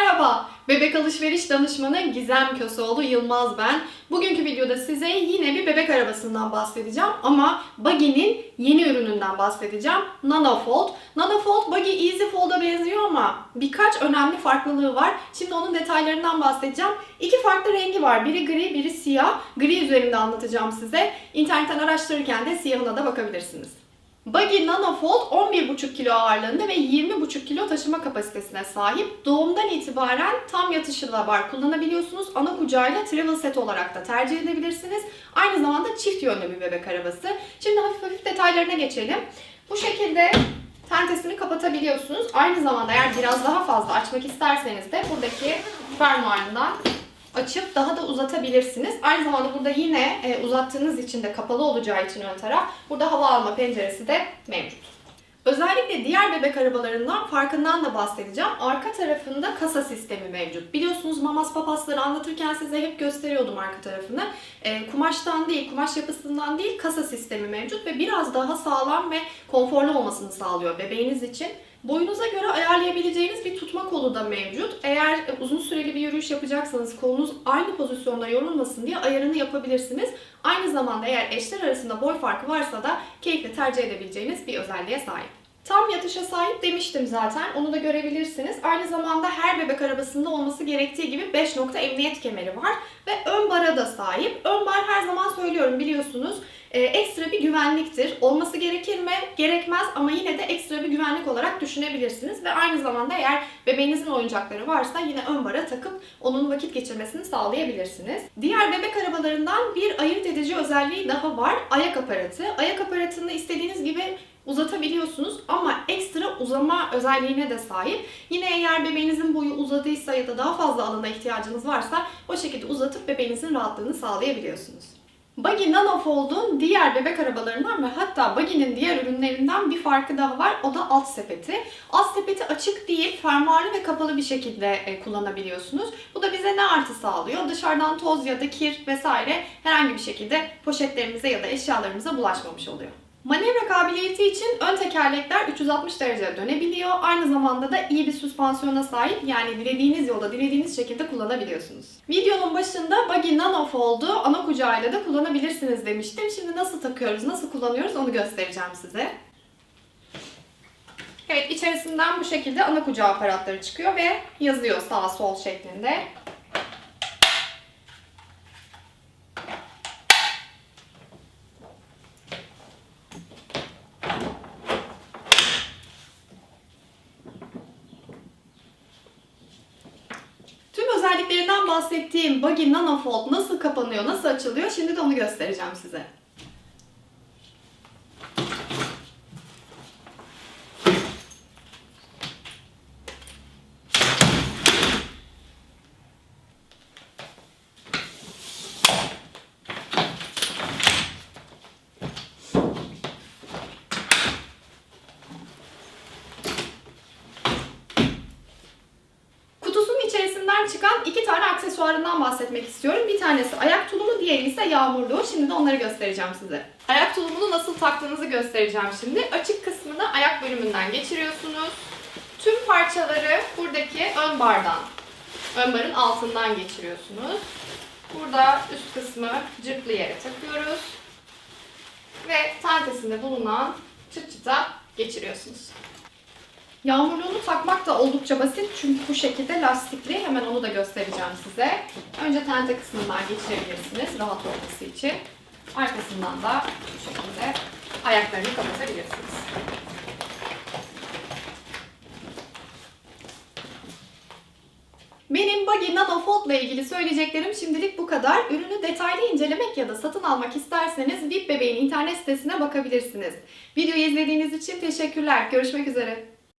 Merhaba, bebek alışveriş danışmanı Gizem Köseoğlu Yılmaz ben. Bugünkü videoda size yine bir bebek arabasından bahsedeceğim ama Buggy'nin yeni ürününden bahsedeceğim. Nanofold. Nanofold Buggy Easy Fold'a benziyor ama birkaç önemli farklılığı var. Şimdi onun detaylarından bahsedeceğim. İki farklı rengi var. Biri gri, biri siyah. Gri üzerinde anlatacağım size. İnternetten araştırırken de siyahına da bakabilirsiniz. Buggy Nanofold 11,5 kilo ağırlığında ve 20,5 kilo taşıma kapasitesine sahip. Doğumdan itibaren tam yatışı da var kullanabiliyorsunuz. Ana kucağıyla travel set olarak da tercih edebilirsiniz. Aynı zamanda çift yönlü bir bebek arabası. Şimdi hafif hafif detaylarına geçelim. Bu şekilde tentesini kapatabiliyorsunuz. Aynı zamanda eğer biraz daha fazla açmak isterseniz de buradaki fermuarından açıp daha da uzatabilirsiniz. Aynı zamanda burada yine e, uzattığınız için de kapalı olacağı için ön taraf burada hava alma penceresi de mevcut. Özellikle diğer bebek arabalarından farkından da bahsedeceğim. Arka tarafında kasa sistemi mevcut. Biliyorsunuz mamas papasları anlatırken size hep gösteriyordum arka tarafını. E, kumaştan değil, kumaş yapısından değil kasa sistemi mevcut ve biraz daha sağlam ve konforlu olmasını sağlıyor bebeğiniz için. Boyunuza göre ayarlayabileceğiniz bir tutma kolu da mevcut. Eğer uzun süreli bir yürüyüş yapacaksanız kolunuz aynı pozisyonda yorulmasın diye ayarını yapabilirsiniz. Aynı zamanda eğer eşler arasında boy farkı varsa da keyifle tercih edebileceğiniz bir özelliğe sahip. Tam yatışa sahip demiştim zaten. Onu da görebilirsiniz. Aynı zamanda her bebek arabasında olması gerektiği gibi 5 nokta emniyet kemeri var. Ve ön bara da sahip. Ön bar her zaman söylüyorum biliyorsunuz e, ekstra bir güvenliktir. Olması gerekir mi? Gerekmez ama yine de ekstra bir güvenlik olarak düşünebilirsiniz. Ve aynı zamanda eğer bebeğinizin oyuncakları varsa yine ön bara takıp onun vakit geçirmesini sağlayabilirsiniz. Diğer bebek arabalarından bir ayırt edici özelliği daha var. Ayak aparatı. Ayak aparatını istediğiniz gibi uzatabiliyorsunuz ama ekstra uzama özelliğine de sahip. Yine eğer bebeğinizin boyu uzadıysa ya da daha fazla alana ihtiyacınız varsa o şekilde uzatıp bebeğinizin rahatlığını sağlayabiliyorsunuz. Buggy Nanofold'un diğer bebek arabalarından ve hatta Buggy'nin diğer ürünlerinden bir farkı daha var. O da alt sepeti. Alt sepeti açık değil, fermuarlı ve kapalı bir şekilde e, kullanabiliyorsunuz. Bu da bize ne artı sağlıyor? Dışarıdan toz ya da kir vesaire herhangi bir şekilde poşetlerimize ya da eşyalarımıza bulaşmamış oluyor. Manevra kabiliyeti için ön tekerlekler 360 derece dönebiliyor. Aynı zamanda da iyi bir süspansiyona sahip yani dilediğiniz yolda dilediğiniz şekilde kullanabiliyorsunuz. Videonun başında Buggy Nano Fold'u ana kucağıyla da kullanabilirsiniz demiştim. Şimdi nasıl takıyoruz, nasıl kullanıyoruz onu göstereceğim size. Evet içerisinden bu şekilde ana kucağı aparatları çıkıyor ve yazıyor sağ sol şeklinde. Tüm özelliklerinden bahsettiğim Buggy Nanofold nasıl kapanıyor, nasıl açılıyor şimdi de onu göstereceğim size. Kutusunun içerisinden çıkan iki tane aksesuarından bahsetmek istiyorum. Bir tanesi ayak tulumu, diğeri ise yağmurluğu. Şimdi de onları göstereceğim size. Ayak tulumunu nasıl taktığınızı göstereceğim şimdi. Açık kısmını ayak bölümünden geçiriyorsunuz. Tüm parçaları buradaki ön bardan, ön barın altından geçiriyorsunuz. Burada üst kısmı cırtlı yere takıyoruz. Ve tentesinde bulunan çıt çıta geçiriyorsunuz. Yağmurluğunu takmak da oldukça basit çünkü bu şekilde lastikli. Hemen onu da göstereceğim size. Önce tente kısmından geçirebilirsiniz rahat olması için. Arkasından da bu şekilde ayaklarını kapatabilirsiniz. Benim Buggy Nano ile ilgili söyleyeceklerim şimdilik bu kadar. Ürünü detaylı incelemek ya da satın almak isterseniz VIP Bebeğin internet sitesine bakabilirsiniz. Videoyu izlediğiniz için teşekkürler. Görüşmek üzere.